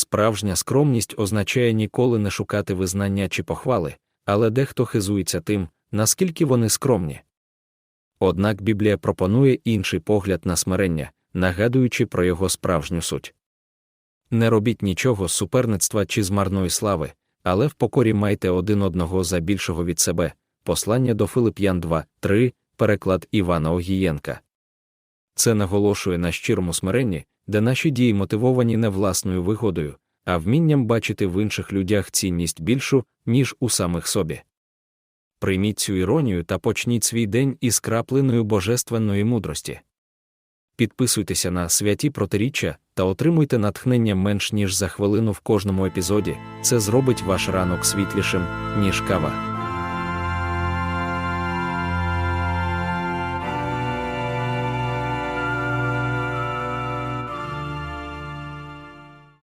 Справжня скромність означає ніколи не шукати визнання чи похвали, але дехто хизується тим, наскільки вони скромні. Однак Біблія пропонує інший погляд на смирення, нагадуючи про його справжню суть. Не робіть нічого з суперництва чи з марної слави, але в покорі майте один одного за більшого від себе. Послання до Филип'ян 2, 3, переклад Івана Огієнка. Це наголошує на щирому смиренні, де наші дії мотивовані не власною вигодою, а вмінням бачити в інших людях цінність більшу, ніж у самих собі. Прийміть цю іронію та почніть свій день із крапленою божественної мудрості. Підписуйтеся на святі протиріччя та отримуйте натхнення менш ніж за хвилину в кожному епізоді. Це зробить ваш ранок світлішим, ніж кава.